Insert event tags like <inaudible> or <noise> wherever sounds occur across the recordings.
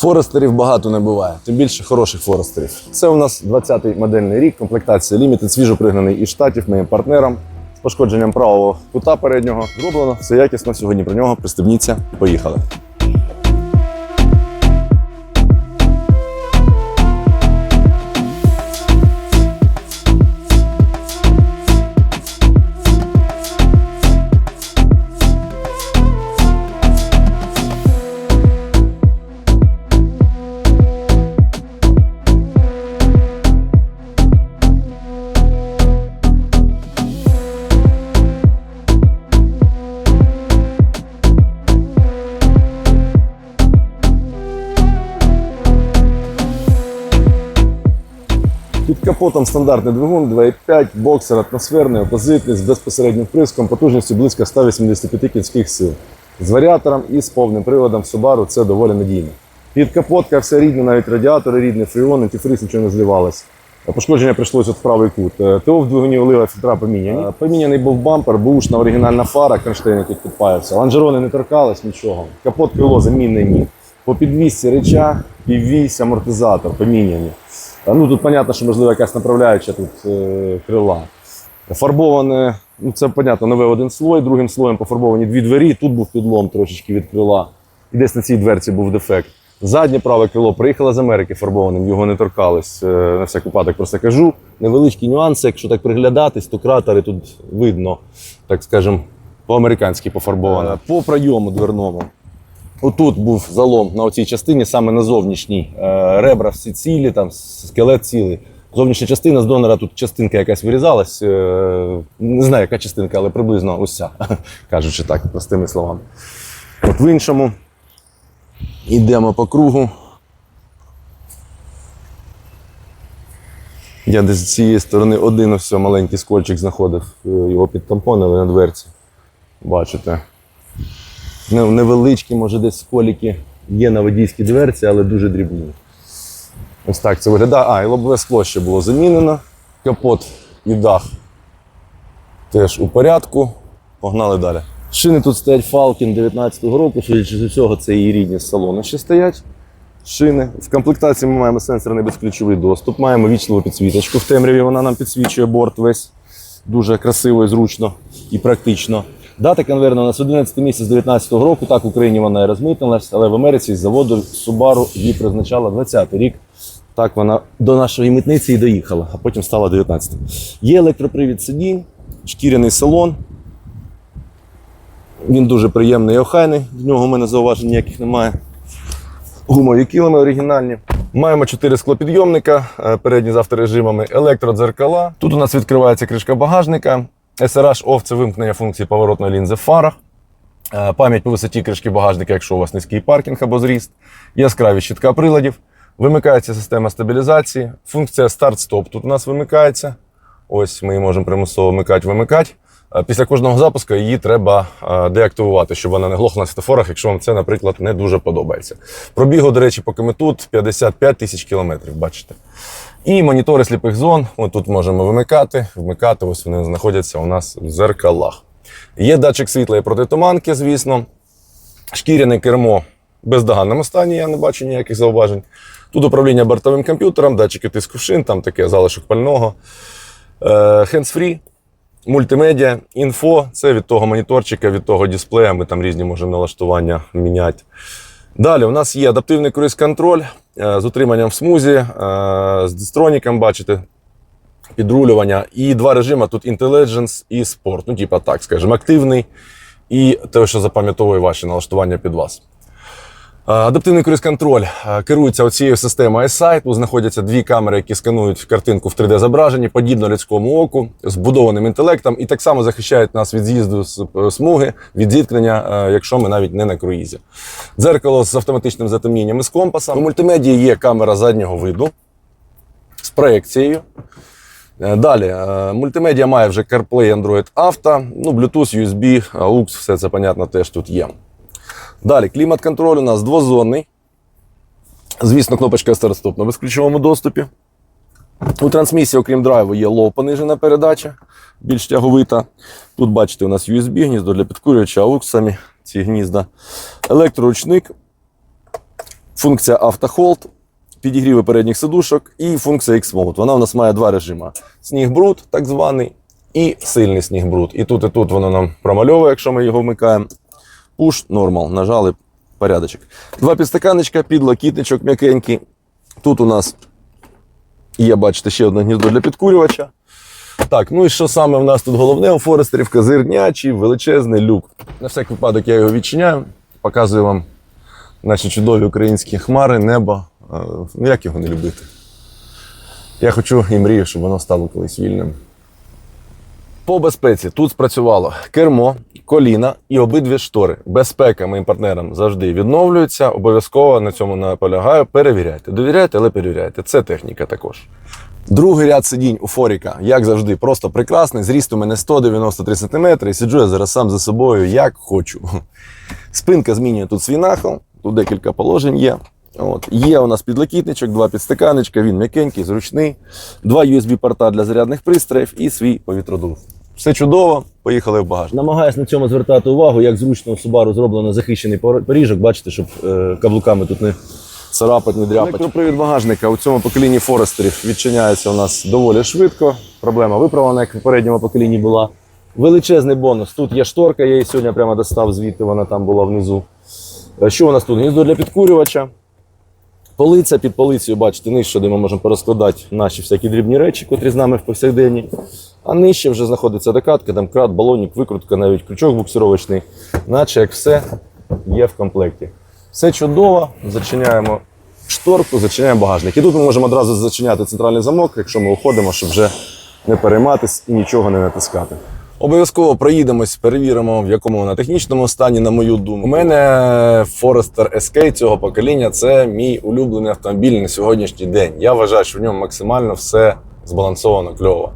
Форестерів багато не буває, тим більше хороших форестерів. Це у нас 20-й модельний рік, комплектація Limited, свіжо пригнаний із штатів моїм партнером з пошкодженням правого кута переднього. Зроблено все якісно. Сьогодні про нього пристебніться. Поїхали. Під капотом стандартний двигун 2,5, боксер атмосферний, опозитний з безпосереднім вприском, потужністю близько 185 кінських сил. З варіатором і з повним приводом Subaru це доволі надійно. Під капотка все рідне, навіть радіатори рідні, фреон, антифриз, нічого не зливалось. Пошкодження прийшлося в правий кут. Е, ТО в двигуні олива фільтра поміняні. Е, Поміняний був бампер, бушна оригінальна фара, кронштейн який підпаявся. Ланжерони не торкались нічого. Капот крило замінний. По підвісці реча, піввісь, амортизатор поміняні. Ну тут понятно, що можливо якась направляюча тут е, крила. Фарбоване, ну це понятно, нове один слой, другим слоєм пофарбовані дві двері. Тут був підлом трошечки від крила. І десь на цій дверці був дефект. Заднє праве крило приїхало з Америки фарбованим, його не торкались. Е, На всяк випадок просто кажу. Невеличкі нюанси, якщо так приглядатись, то кратери тут видно, так скажемо, по-американськи пофарбовано. По пройому дверному. Отут був залом на оцій частині, саме на зовнішній. Е, Ребра всі цілі, там скелет цілий. Зовнішня частина з донора тут частинка якась вирізалась. е, Не знаю, яка частинка, але приблизно ось ця, <laughs> кажучи так, простими словами. От в іншому йдемо по кругу. Я десь з цієї сторони один ось маленький скольчик знаходив, е, його підтампонили на дверці. Бачите. Не- Невеличкі, може, десь сколіки є на водійській дверці, але дуже дрібні. Ось так це виглядає. А, і лобове скло ще було замінено. Капот і дах теж у порядку. Погнали далі. Шини тут стоять Falcon 19-го року, судячи з усього, це її рідні з салону ще стоять. Шини. В комплектації ми маємо сенсорний безключовий доступ, маємо вічливу підсвіточку. В темряві вона нам підсвічує борт весь. Дуже красиво і зручно і практично. Дата конверна у нас 11 місяць 19-го року. Так в Україні вона і розмитнилась, але в Америці з заводу Subaru її призначала 20-й рік. Так вона до нашої митниці і доїхала, а потім стала 19 Є електропривід сидінь, шкіряний салон. Він дуже приємний і охайний. В нього в мене зауважень ніяких немає. Гумові килими оригінальні. Маємо чотири склопідйомника, е, передні з авторежимами, електродзеркала. Тут у нас відкривається кришка багажника. SRH OFF – це вимкнення функції поворотної лінзи в фарах. Е, Пам'ять по висоті кришки багажника, якщо у вас низький паркінг або зріст. Яскраві щитка приладів. Вимикається система стабілізації. Функція старт-стоп тут у нас вимикається. Ось ми її можемо примусово вмикати, вимикати. Е, Після кожного запуску її треба е, деактивувати, щоб вона не глохла на світофорах, якщо вам це, наприклад, не дуже подобається. Пробігу, до речі, поки ми тут 55 тисяч кілометрів, бачите. І монітори сліпих зон. От тут можемо вимикати, вмикати. Ось вони знаходяться у нас в зеркалах. Є датчик світла і протитуманки, звісно. Шкіряне кермо в бездоганному стані, я не бачу ніяких зауважень. Тут управління бортовим комп'ютером, датчики тиску шин, там таке залишок пального. Hands-free, мультимедіа, інфо це від того моніторчика, від того дисплея. Ми там різні можемо налаштування міняти. Далі у нас є адаптивний круїз-контроль е, з утриманням в смузі, е, з дистроніком, бачите, підрулювання. І два режими тут Intelligence і Sport. Ну, типа так, скажімо, активний і те, що запам'ятовує ваші налаштування під вас. Е, Адаптивний круїз-контроль е, керується оцією системою iSight. Тут знаходяться дві камери, які сканують картинку в 3D-зображенні, подібно людському оку, з вбудованим інтелектом, і так само захищають нас від з'їзду з е, смуги, від зіткнення, якщо ми навіть не на круїзі. Дзеркало з автоматичним затемнінням і з компасом. У мультимедії є камера заднього виду з проекцією. Далі, мультимедіа має вже CarPlay, Android Auto, ну, Bluetooth, USB, AUX, все це, понятно, теж тут є. Далі, клімат-контроль у нас двозонний. Звісно, кнопочка старт-стоп на безключовому доступі. У трансмісії, окрім драйву, є лоу понижена передача, більш тяговита. Тут, бачите, у нас USB, гніздо для підкурювача, AUX самі ці гнізда. Електроручник. функція автохолд, підігріви передніх сидушок і функція X-Mode. Вона у нас має два режими: сніг бруд, так званий, і сильний сніг бруд. І тут, і тут воно нам промальовує, якщо ми його вмикаємо. Push, нормал, нажали порядочок. Два підстаканничка, підлокітничок м'якенький. Тут у нас є, бачите, ще одне гніздо для підкурювача. Так, ну і що саме в нас тут головне у Форестерів козирнячий величезний люк. На всяк випадок я його відчиняю, показую вам наші чудові українські хмари, небо. Е, Ну як його не любити? Я хочу і мрію, щоб воно стало колись вільним. По безпеці тут спрацювало кермо, коліна і обидві штори. Безпека моїм партнерам завжди відновлюється. Обов'язково на цьому наполягаю. Перевіряйте. Довіряйте, але перевіряйте. Це техніка також. Другий ряд сидінь у Форіка, як завжди, просто прекрасний. Зріст у мене 193 см, і сиджу я зараз сам за собою, як хочу. Спинка змінює тут свій нахил, тут декілька положень є. От. Є у нас підлокітничок, два підстаканечка, він м'якенький, зручний, два USB-порта для зарядних пристроїв і свій повітродув. Все чудово, поїхали в багаж. Намагаюсь на цьому звертати увагу, як зручно у Subaru зроблено захищений поріжок. Бачите, щоб е, каблуками тут не царапать, не дряпать. Електропривід багажника у цьому поколінні Форестерів відчиняється у нас доволі швидко. Проблема виправлена, як в попередньому поколінні була. Величезний бонус. Тут є шторка, я її сьогодні прямо достав звідти, вона там була внизу. Е, Що у нас тут? Гніздо для підкурювача. Полиця під полицею, бачите, нижче, де ми можемо порозкладати наші всякі дрібні речі, котрі з нами в повсякденні. А нижче вже знаходиться докатка, там крат, балонник, викрутка, навіть крючок буксировочний, наче як все є в комплекті. Все чудово, зачиняємо шторку, зачиняємо багажник. І тут ми можемо одразу зачиняти центральний замок, якщо ми уходимо, щоб вже не перейматись і нічого не натискати. Обов'язково проїдемось, перевіримо, в якому вона технічному стані, на мою думку. У мене Forester SK цього покоління це мій улюблений автомобіль на сьогоднішній день. Я вважаю, що в ньому максимально все збалансовано кльово.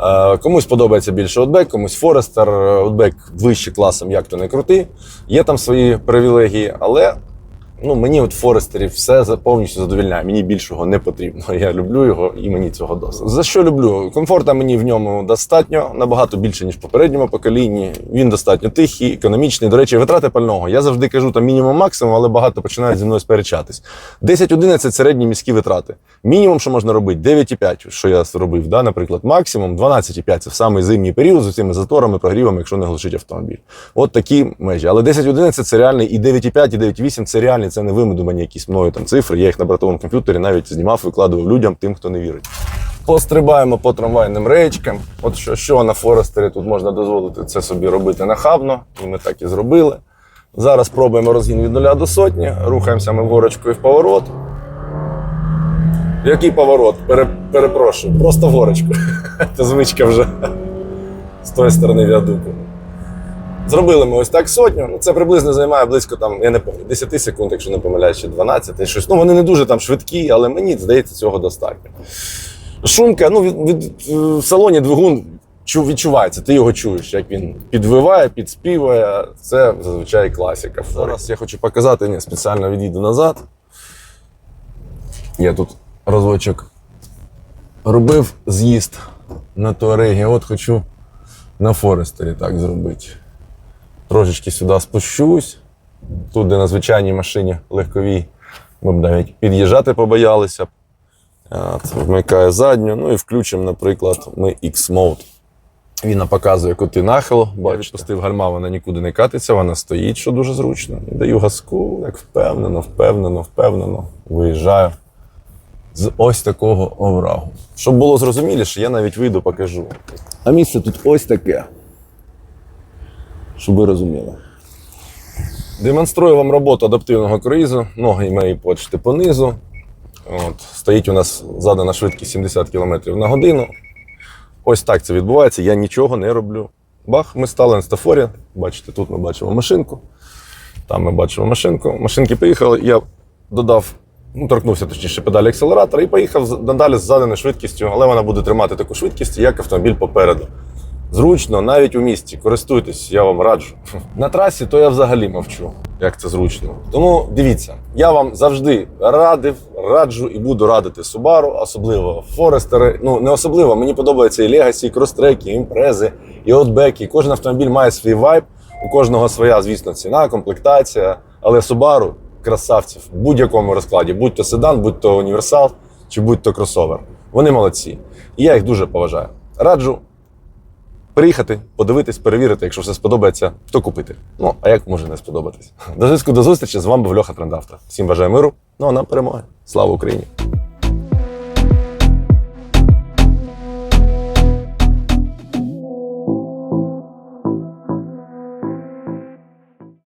Е, Комусь подобається більше Outback, комусь Forester. Outback вище класом, як то не крути. Є там свої привілегії, але ну, мені от Форестерів все повністю задовільняє. Мені більшого не потрібно. <laughs> Я люблю його і мені цього досить. За що люблю? Комфорта мені в ньому достатньо, набагато більше, ніж в попередньому поколінні. Він достатньо тихий, економічний. До речі, витрати пального. Я завжди кажу там мінімум максимум, але багато починають зі мною сперечатись. 10-11 середні міські витрати. Мінімум, що можна робити, 9,5, що я робив, да, наприклад, максимум 12,5 це в самий зимній період з цими заторами, прогрівами, якщо не глушить автомобіль. От такі межі. Але 10-11 це реальний, і 9,5, і 9,8 це реальні, це не вимудувані якісь мною там цифри. Я їх на бортовому комп'ютері навіть знімав, викладував людям, тим, хто не вірить. Пострибаємо по трамвайним речкам. От що, що на Форестері тут можна дозволити це собі робити нахабно, і ми так і зробили. Зараз пробуємо розгін від нуля до сотні, рухаємося ми горочкою в поворот. Який поворот? Пере, перепрошую, просто горочку. <laughs> Це звичка вже з тої сторони віадуку. Зробили ми ось так сотню. Ну, це приблизно займає близько там, я не пам'ятаю, 10 секунд, якщо не помиляюсь, чи 12, щось. Ну, вони не дуже там швидкі, але мені здається, цього достатньо. Шумка, ну, від, від, в салоні двигун відчувається, ти його чуєш, як він підвиває, підспіває. Це зазвичай класика. Зараз я хочу показати, ні, спеціально відійду назад. Я тут розводчик робив з'їзд на Туарегі. От хочу на Форестері так зробити. Трошечки сюди спущусь. Тут, де на звичайній машині легковій, ми б навіть під'їжджати побоялися. вмикає задню, ну і включимо, наприклад, ми X-Mode. Він нам показує кути нахилу. Бачите. Я відпустив гальма, вона нікуди не катиться, вона стоїть, що дуже зручно. І даю газку, як впевнено, впевнено, впевнено. Виїжджаю з ось такого оврагу. Щоб було зрозуміліше, я навіть вийду, покажу. А місце тут ось таке. Щоб ви розуміли. Демонструю вам роботу адаптивного круїзу. Ноги мої почти понизу. От, стоїть у нас задана швидкість 70 км на годину. Ось так це відбувається. Я нічого не роблю. Бах, ми стали на стафорі. Бачите, тут ми бачимо машинку. Там ми бачимо машинку. Машинки поїхали. Я додав, ну, торкнувся точніше педалі акселератора і поїхав надалі з заданою швидкістю, але вона буде тримати таку швидкість, як автомобіль попереду. Зручно, навіть у місті. Користуйтесь, я вам раджу. <laughs> На трасі то я взагалі мовчу, як це зручно. Тому дивіться, я вам завжди радив, раджу і буду радити Subaru, особливо Forester. Ну не особливо, мені подобаються і Legacy, і кростреки, і імпрези, і Outback. Кожен автомобіль має свій вайб, у кожного своя, звісно, ціна, комплектація. Але Subaru красавців в будь-якому розкладі, будь то седан, будь то універсал чи будь то кросовер. Вони молодці. І я їх дуже поважаю. Раджу приїхати, подивитись, перевірити, якщо все сподобається, то купити. Ну, а як може не сподобатись? До зв'язку до зустрічі. З вами був Льоха Трендавто. Всім бажаю миру. Ну а нам перемоги. Слава Україні!